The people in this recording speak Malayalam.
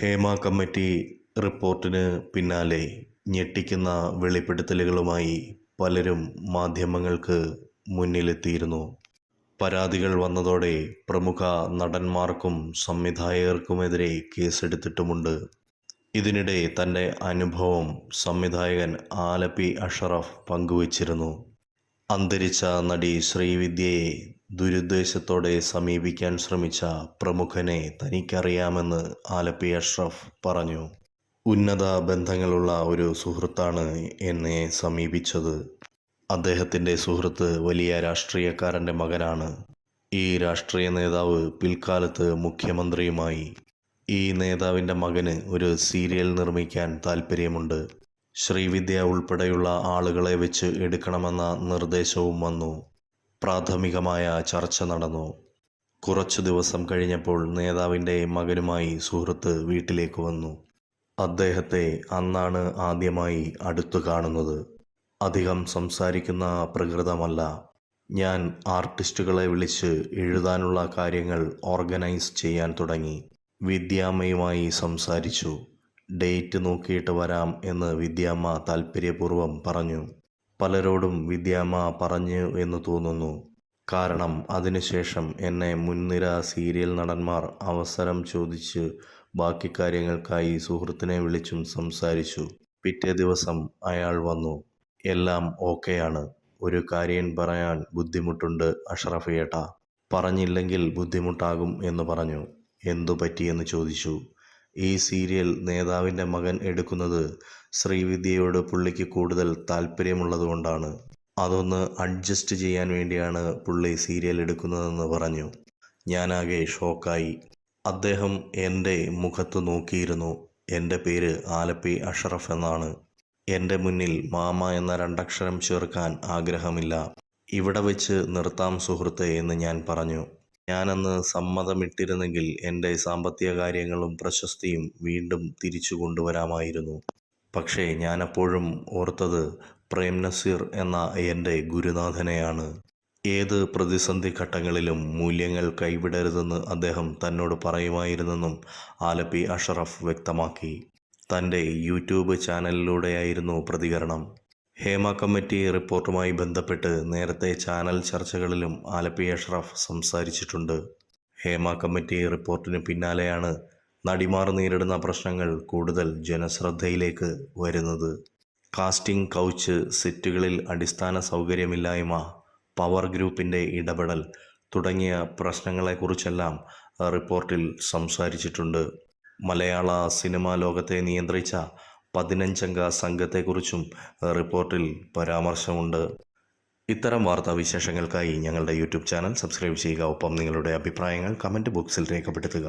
ഹേമ കമ്മിറ്റി റിപ്പോർട്ടിന് പിന്നാലെ ഞെട്ടിക്കുന്ന വെളിപ്പെടുത്തലുകളുമായി പലരും മാധ്യമങ്ങൾക്ക് മുന്നിലെത്തിയിരുന്നു. പരാതികൾ വന്നതോടെ പ്രമുഖ നടന്മാർക്കും സംവിധായകർക്കുമെതിരെ കേസെടുത്തിട്ടുമുണ്ട്. ഇതിനിടെ തന്റെ അനുഭവം സംവിധായകൻ ആലപ്പി അഷറഫ് പങ്കുവച്ചിരുന്നു. അന്തരിച്ച നടി ശ്രീവിദ്യയെ ദുരുദ്ദേശത്തോടെ സമീപിക്കാൻ ശ്രമിച്ച പ്രമുഖനെ തനിക്കറിയാമെന്ന് ആലപ്പി അഷ്റഫ് പറഞ്ഞു. ഉന്നത ബന്ധങ്ങളുള്ള ഒരു സുഹൃത്താണ് എന്നെ സമീപിച്ചത്. അദ്ദേഹത്തിന്റെ സുഹൃത്ത് വലിയ രാഷ്ട്രീയക്കാരന്റെ മകനാണ്. ഈ രാഷ്ട്രീയ നേതാവ് പിൽക്കാലത്ത് മുഖ്യമന്ത്രിയുമായി. ഈ നേതാവിന്റെ മകന് ഒരു സീരിയൽ നിർമ്മിക്കാൻ താൽപ്പര്യമുണ്ട്. ശ്രീവിദ്യ ഉൾപ്പെടെയുള്ള ആളുകളെ വെച്ച് എടുക്കണമെന്ന നിർദ്ദേശവും വന്നു. പ്രാഥമികമായ ചർച്ച നടന്നു. കുറച്ചു ദിവസം കഴിഞ്ഞപ്പോൾ നേതാവിന്റെ മകനുമായി സുഹൃത്ത് വീട്ടിലേക്ക് വന്നു. അദ്ദേഹത്തെ അന്നാണ് ആദ്യമായി അടുത്തു കാണുന്നത്. അധികം സംസാരിക്കുന്ന പ്രകൃതമല്ല. ഞാൻ ആർട്ടിസ്റ്റുകളെ വിളിച്ച് എഴുതാനുള്ള കാര്യങ്ങൾ ഓർഗനൈസ് ചെയ്യാൻ തുടങ്ങി. വിദ്യാമ്മയുമായി സംസാരിച്ചു. ഡേറ്റ് നോക്കിയിട്ട് വരാം എന്ന് വിദ്യാമ്മ താൽപ്പര്യപൂർവം പറഞ്ഞു. പലരോടും വിദ്യാമ്മ പറഞ്ഞു എന്ന് തോന്നുന്നു. കാരണം അതിനുശേഷം എന്നെ മുൻനിര സീരിയൽ നടന്മാർ അവസരം ചോദിച്ച് ബാക്കി കാര്യങ്ങൾക്കായി സുഹൃത്തിനെ വിളിച്ചും സംസാരിച്ചു. പിറ്റേ ദിവസം അയാൾ വന്നു. എല്ലാം ഓക്കെയാണ്. ഒരു കാര്യം പറയാൻ ബുദ്ധിമുട്ടുണ്ട് അഷ്റഫ് ഏട്ടാ പറഞ്ഞില്ലെങ്കിൽ ബുദ്ധിമുട്ടാകും എന്ന് പറഞ്ഞു. എന്തു പറ്റിയെന്ന് ചോദിച്ചു. ഈ സീരിയൽ നേതാവിന്റെ മകൻ എടുക്കുന്നത് ശ്രീവിദ്യയോട് പുള്ളിക്ക് കൂടുതൽ താല്പര്യമുള്ളതുകൊണ്ടാണ്. അതൊന്ന് അഡ്ജസ്റ്റ് ചെയ്യാൻ വേണ്ടിയാണ് പുള്ളി സീരിയൽ എടുക്കുന്നതെന്ന് പറഞ്ഞു. ഞാനാകെ ഷോക്കായി. അദ്ദേഹം എന്റെ മുഖത്ത് നോക്കിയിരുന്നു. എന്റെ പേര് ആലപ്പി അഷറഫ് എന്നാണ്. എന്റെ മുന്നിൽ മാമ എന്ന രണ്ടക്ഷരം ചേർക്കാൻ ആഗ്രഹമില്ല. ഇവിടെ വെച്ച് നിർത്താം സുഹൃത്തെ എന്ന് ഞാൻ പറഞ്ഞു. ഞാനന്ന് സമ്മതമിട്ടിരുന്നെങ്കിൽ എന്റെ സാമ്പത്തിക കാര്യങ്ങളും പ്രശസ്തിയും വീണ്ടും തിരിച്ചു കൊണ്ടുവരാമായിരുന്നു. പക്ഷേ ഞാനപ്പോഴും ഓർത്തത് പ്രേം നസീർ എന്ന എന്റെ ഗുരുനാഥനെയാണ്. ഏത് പ്രതിസന്ധി ഘട്ടങ്ങളിലും മൂല്യങ്ങൾ കൈവിടരുതെന്ന് അദ്ദേഹം തന്നോട് പറയുമായിരുന്നെന്നും ആലപ്പി അഷറഫ് വ്യക്തമാക്കി. തന്റെ യൂട്യൂബ് ചാനലിലൂടെയായിരുന്നു പ്രതികരണം. ഹേമ കമ്മിറ്റി റിപ്പോർട്ടുമായി ബന്ധപ്പെട്ട് നേരത്തെ ചാനൽ ചർച്ചകളിലും ആലപ്പി അഷ്റഫ് സംസാരിച്ചിട്ടുണ്ട്. ഹേമ കമ്മിറ്റി റിപ്പോർട്ടിന് പിന്നാലെയാണ് നടിമാർ നേരിടുന്ന പ്രശ്നങ്ങൾ കൂടുതൽ ജനശ്രദ്ധയിലേക്ക് വരുന്നത്. കാസ്റ്റിംഗ് കൗച്ച് സെറ്റുകളിൽ അടിസ്ഥാന സൗകര്യമില്ലായ്മ പവർ ഗ്രൂപ്പിന്റെ ഇടപെടൽ തുടങ്ങിയ പ്രശ്നങ്ങളെക്കുറിച്ചെല്ലാം റിപ്പോർട്ടിൽ സംസാരിച്ചിട്ടുണ്ട്. മലയാള സിനിമാ ലോകത്തെ നിയന്ത്രിച്ച പതിനഞ്ചംഗ സംഘത്തെക്കുറിച്ചും റിപ്പോർട്ടിൽ പരാമർശമുണ്ട്. ഇത്തരം വാർത്താ വിശേഷങ്ങൾക്കായി ഞങ്ങളുടെ യൂട്യൂബ് ചാനൽ സബ്സ്ക്രൈബ് ചെയ്യുക. ഒപ്പം നിങ്ങളുടെ അഭിപ്രായങ്ങൾ കമന്റ് ബോക്സിൽ രേഖപ്പെടുത്തുക.